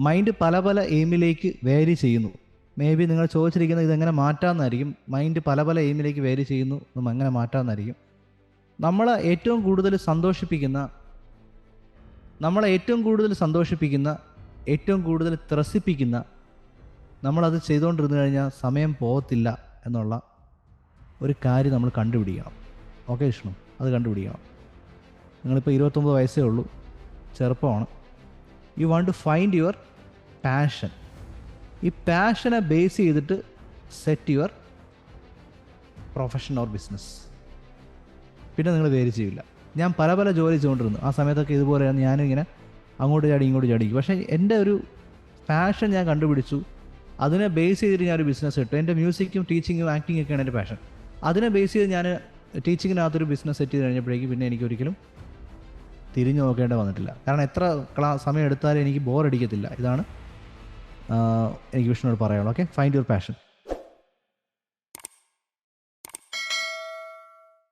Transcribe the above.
Mind പല പല എയിമിലേക്ക് വേരി ചെയ്യുന്നു. മേ ബി നിങ്ങൾ ചോദിച്ചിരിക്കുന്നത് ഇതെങ്ങനെ മാറ്റാമെന്നായിരിക്കും. മൈൻഡ് പല പല എയിമിലേക്ക് വേരി ചെയ്യുന്നു നമ്മൾ എങ്ങനെ മാറ്റാമെന്നായിരിക്കും. നമ്മളെ ഏറ്റവും കൂടുതൽ സന്തോഷിപ്പിക്കുന്ന നമ്മളെ ഏറ്റവും കൂടുതൽ സന്തോഷിപ്പിക്കുന്ന ഏറ്റവും കൂടുതൽ ത്രസിപ്പിക്കുന്ന നമ്മളത് ചെയ്തുകൊണ്ടിരുന്നു കഴിഞ്ഞാൽ സമയം പോകത്തില്ല എന്നുള്ള ഒരു കാര്യം നമ്മൾ കണ്ടുപിടിക്കണം. ഓക്കെ വിഷ്ണു? അത് കണ്ടുപിടിക്കണം. നിങ്ങളിപ്പോൾ ഇരുപത്തൊമ്പത് വയസ്സേ ഉള്ളൂ ചെറുപ്പമാണ്. You want to find your passion ഈ പാഷനെ ബേസ് ചെയ്തിട്ട് set your profession or business പിന്നെ നിങ്ങൾ വേര് ചെയ്യില്ല ഞാൻ പല പല ജോലി ചെയ്തുകൊണ്ടിരുന്നു. ആ സമയത്തൊക്കെ ഇതുപോലെയാണ് ഞാനും ഇങ്ങനെ അങ്ങോട്ട് ചാടി ഇങ്ങോട്ട് ചാടി പക്ഷേ എന്റെ ഒരു പാഷൻ ഞാൻ കണ്ടുപിടിച്ചു. അതിനെ ബേസ് ചെയ്തിട്ട് ഞാനൊരു ബിസിനസ് ഇട്ടു. എന്റെ മ്യൂസിക്കും ടീച്ചിങ്ങും ആക്ടിങ്ങും ഒക്കെയാണ് എന്റെ പാഷൻ അതിനെ ബേസ് ചെയ്ത് ഞാൻ ടീച്ചിങ്ങിനകത്തൊരു ബിസിനസ് സെറ്റ് ചെയ്ത് കഴിഞ്ഞപ്പോഴേക്കും പിന്നെ എനിക്ക് ഒരിക്കലും തിരിഞ്ഞു നോക്കേണ്ട വന്നിട്ടില്ല. കാരണം എത്ര ക്ലാ സമയം എടുത്താലും എനിക്ക് ബോർ അടിക്കത്തില്ല. ഇതാണ് എനിക്ക് വിഷ്ണുവോട് പറയാനുള്ളത് ഓക്കെ ഫൈൻഡ് യുവർ പാഷൻ